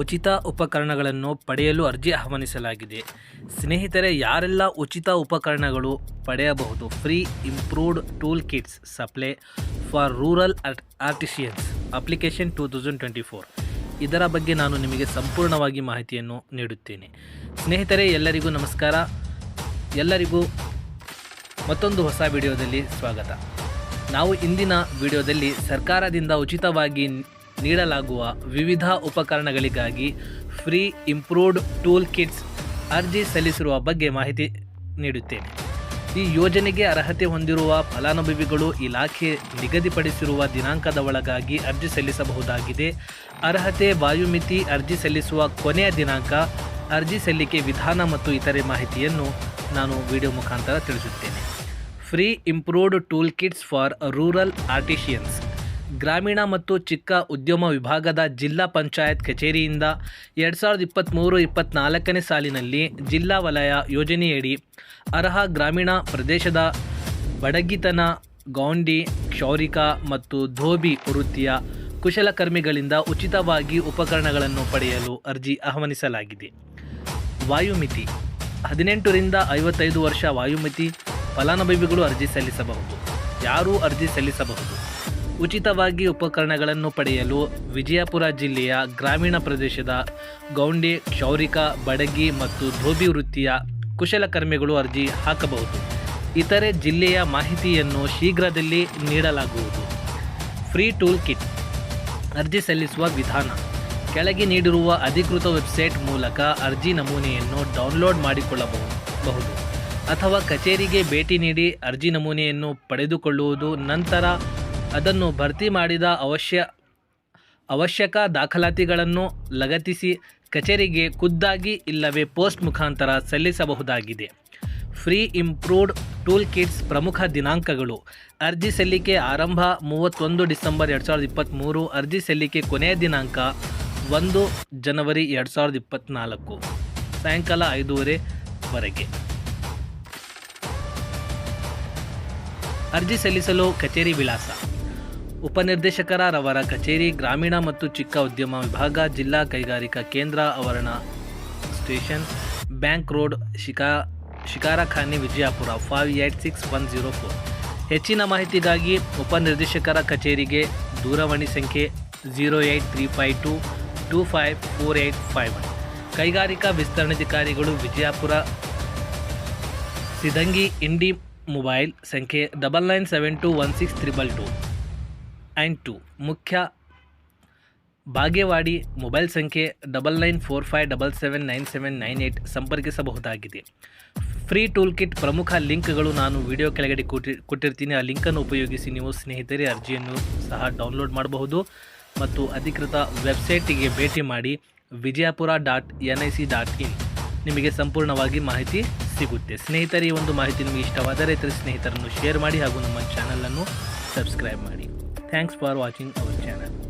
ಉಚಿತ ಉಪಕರಣಗಳನ್ನು ಪಡೆಯಲು ಅರ್ಜಿ ಆಹ್ವಾನಿಸಲಾಗಿದೆ. ಸ್ನೇಹಿತರೆ, ಯಾರೆಲ್ಲ ಉಚಿತ ಉಪಕರಣಗಳು ಪಡೆಯಬಹುದು? Free improved tool kits supply for rural artisans application two thousand twenty four. ಇದರ ಬಗ್ಗೆ ನಾನು ನಿಮಗೆ ಸಂಪೂರ್ಣವಾಗಿ ಮಾಹಿತಿಯನ್ನು ನೀಡುತ್ತೇನೆ. ಸ್ನೇಹಿತರೆ, ಎಲ್ಲರಿಗೂ ನಮಸ್ಕಾರ. ಎಲ್ಲರಿಗೂ ಮತ್ತೊಂದು ಹೊಸ ವಿಡಿಯೋದಲ್ಲಿ ಸ್ವಾಗತ. ನಾವು ಇಂದಿನ ವಿಡಿಯೋದಲ್ಲಿ ಸರ್ಕಾರದಿಂದ ಉಚಿತವಾಗಿ ನೀಡಲಾಗುವ ವಿವಿಧ ಉಪಕರಣಗಳಿಗಾಗಿ ಫ್ರೀ ಇಂಪ್ರೂವ್ಡ್ ಟೂಲ್ ಕಿಟ್ಸ್ ಅರ್ಜಿ ಸಲ್ಲಿಸಿರುವ ಬಗ್ಗೆ ಮಾಹಿತಿ ನೀಡುತ್ತೇನೆ. ಈ ಯೋಜನೆಗೆ ಅರ್ಹತೆ ಹೊಂದಿರುವ ಫಲಾನುಭವಿಗಳು ಇಲಾಖೆ ನಿಗದಿಪಡಿಸಿರುವ ದಿನಾಂಕದ ಒಳಗಾಗಿ ಅರ್ಜಿ ಸಲ್ಲಿಸಬಹುದಾಗಿದೆ. ಅರ್ಹತೆ, ವಾಯುಮಿತಿ, ಅರ್ಜಿ ಸಲ್ಲಿಸುವ ಕೊನೆಯ ದಿನಾಂಕ, ಅರ್ಜಿ ಸಲ್ಲಿಕೆ ವಿಧಾನ ಮತ್ತು ಇತರೆ ಮಾಹಿತಿಯನ್ನು ನಾನು ವಿಡಿಯೋ ಮುಖಾಂತರ ತಿಳಿಸುತ್ತೇನೆ. Free improved tool kits for rural artisans. ಗ್ರಾಮೀಣ ಮತ್ತು ಚಿಕ್ಕ ಉದ್ಯಮ ವಿಭಾಗದ ಜಿಲ್ಲಾ ಪಂಚಾಯತ್ ಕಚೇರಿಯಿಂದ ಎರಡು ಸಾವಿರದ ಇಪ್ಪತ್ತ್ಮೂರು ಇಪ್ಪತ್ತ್ನಾಲ್ಕನೇ ಸಾಲಿನಲ್ಲಿ ಜಿಲ್ಲಾ ವಲಯ ಯೋಜನೆಯಡಿ ಅರ್ಹ ಗ್ರಾಮೀಣ ಪ್ರದೇಶದ ಬಡಗಿತನ ಗೌಂಡಿ ಕ್ಷೌರಿಕ ಮತ್ತು ಧೋಬಿ ವೃತ್ತಿಯ ಕುಶಲಕರ್ಮಿಗಳಿಂದ ಉಚಿತವಾಗಿ ಉಪಕರಣಗಳನ್ನು ಪಡೆಯಲು ಅರ್ಜಿ ಆಹ್ವಾನಿಸಲಾಗಿದೆ. ವಾಯುಮಿತಿ. ಹದಿನೆಂಟರಿಂದ ಐವತ್ತೈದು ವರ್ಷ ವಾಯುಮಿತಿ ಫಲಾನುಭವಿಗಳು ಅರ್ಜಿ ಸಲ್ಲಿಸಬಹುದು. ಯಾರೂ ಅರ್ಜಿ ಸಲ್ಲಿಸಬಹುದು. ಉಚಿತವಾಗಿ ಉಪಕರಣಗಳನ್ನು ಪಡೆಯಲು ವಿಜಯಪುರ ಜಿಲ್ಲೆಯ ಗ್ರಾಮೀಣ ಪ್ರದೇಶದ ಗೌಂಡಿ, ಕ್ಷೌರಿಕ, ಬಡಗಿ ಮತ್ತು ಧೋಬಿ ವೃತ್ತಿಯ ಕುಶಲಕರ್ಮಿಗಳು ಅರ್ಜಿ ಹಾಕಬಹುದು. ಇತರೆ ಜಿಲ್ಲೆಯ ಮಾಹಿತಿಯನ್ನು ಶೀಘ್ರದಲ್ಲಿ ನೀಡಲಾಗುವುದು. ಫ್ರೀ ಟೂಲ್ ಕಿಟ್ ಅರ್ಜಿ ಸಲ್ಲಿಸುವ ವಿಧಾನ. ಕೆಳಗೆ ನೀಡಿರುವ ಅಧಿಕೃತ ವೆಬ್ಸೈಟ್ ಮೂಲಕ ಅರ್ಜಿ ನಮೂನೆಯನ್ನು ಡೌನ್ಲೋಡ್ ಮಾಡಿಕೊಳ್ಳಬಹುದು. ಅಥವಾ ಕಚೇರಿಗೆ ಭೇಟಿ ನೀಡಿ ಅರ್ಜಿ ನಮೂನೆಯನ್ನು ಪಡೆದುಕೊಳ್ಳುವುದು ನಂತರ ಅದನ್ನು ಭರ್ತಿ ಮಾಡಿದ ಅವಶ್ಯ, ಅವಶ್ಯಕ ದಾಖಲಾತಿಗಳನ್ನು ಲಗತ್ತಿಸಿ ಕಚೇರಿಗೆ ಖುದ್ದಾಗಿ ಇಲ್ಲವೇ ಪೋಸ್ಟ್ ಮುಖಾಂತರ ಸಲ್ಲಿಸಬಹುದಾಗಿದೆ. ಫ್ರೀ ಇಂಪ್ರೂವ್ಡ್ ಟೂಲ್ ಕಿಟ್ಸ್ ಪ್ರಮುಖ ದಿನಾಂಕಗಳು. ಅರ್ಜಿ ಸಲ್ಲಿಕೆ ಆರಂಭ ಮೂವತ್ತೊಂದು ಡಿಸೆಂಬರ್ ಎರಡು ಸಾವಿರದ ಇಪ್ಪತ್ತ್ಮೂರು ಅರ್ಜಿ ಸಲ್ಲಿಕೆ ಕೊನೆಯ ದಿನಾಂಕ ಒಂದು ಜನವರಿ ಎರಡು ಸಾವಿರದ ಇಪ್ಪತ್ತ್ನಾಲ್ಕು ಸಾಯಂಕಾಲ ಐದೂವರೆವರೆಗೆ ಅರ್ಜಿ ಸಲ್ಲಿಸಲು ಕಚೇರಿ ವಿಳಾಸ. ಉಪನಿರ್ದೇಶಕರವರ ಕಚೇರಿ, ಗ್ರಾಮೀಣ ಮತ್ತು ಚಿಕ್ಕ ಉದ್ಯಮ ವಿಭಾಗ, ಜಿಲ್ಲಾ ಕೈಗಾರಿಕಾ ಕೇಂದ್ರ, ಆವರಣ ಸ್ಟೇಷನ್, ಬ್ಯಾಂಕ್ ರೋಡ್ ಶಿಕಾ ಶಿಕಾರಖಾನೆ Vijayapura five eight six one zero four ಹೆಚ್ಚಿನ ಮಾಹಿತಿಗಾಗಿ ಉಪನಿರ್ದೇಶಕರ ಕಚೇರಿಗೆ ದೂರವಾಣಿ ಸಂಖ್ಯೆ zero eight three five two two five four eight five one ಕೈಗಾರಿಕಾ ವಿಸ್ತರಣಾಧಿಕಾರಿಗಳು ವಿಜಯಪುರ ಸಿದಂಗಿ ಇಂಡಿ, ಮೊಬೈಲ್ ಸಂಖ್ಯೆ double nine seven two one six triple two and two. ಮುಖ್ಯ, ಬಾಗೇವಾಡಿ ಮೊಬೈಲ್ ಸಂಖ್ಯೆ double nine four five double seven nine seven nine eight ಸಂಪರ್ಕಿಸಬಹುದಾಗಿದೆ. Free tool kit ಪ್ರಮುಖ ಲಿಂಕ್ಗಳು ನಾನು video ಕೆಳಗಡೆ ಕೊಟ್ಟಿ ಕೊಟ್ಟಿರ್ತೀನಿ. ಆ ಲಿಂಕನ್ನು ಉಪಯೋಗಿಸಿ ನೀವು ಸ್ನೇಹಿತರೆ, ಅರ್ಜಿಯನ್ನು ಸಹ ಡೌನ್ಲೋಡ್ ಮಾಡಬಹುದು. ಮತ್ತು ಅಧಿಕೃತ ವೆಬ್ಸೈಟಿಗೆ ಭೇಟಿ ಮಾಡಿ Vijayapura dot N I C dot in ನಿಮಗೆ ಸಂಪೂರ್ಣವಾಗಿ ಮಾಹಿತಿ ಸಿಗುತ್ತೆ. ಸ್ನೇಹಿತರೆ, ಈ ಒಂದು ಮಾಹಿತಿ ನಿಮಗೆ ಇಷ್ಟವಾದರೆ ಇತರ ಸ್ನೇಹಿತರನ್ನು ಶೇರ್ ಮಾಡಿ ಹಾಗೂ ನಮ್ಮ ಚಾನಲನ್ನು ಸಬ್ಸ್ಕ್ರೈಬ್ ಮಾಡಿ. Thanks for watching our channel.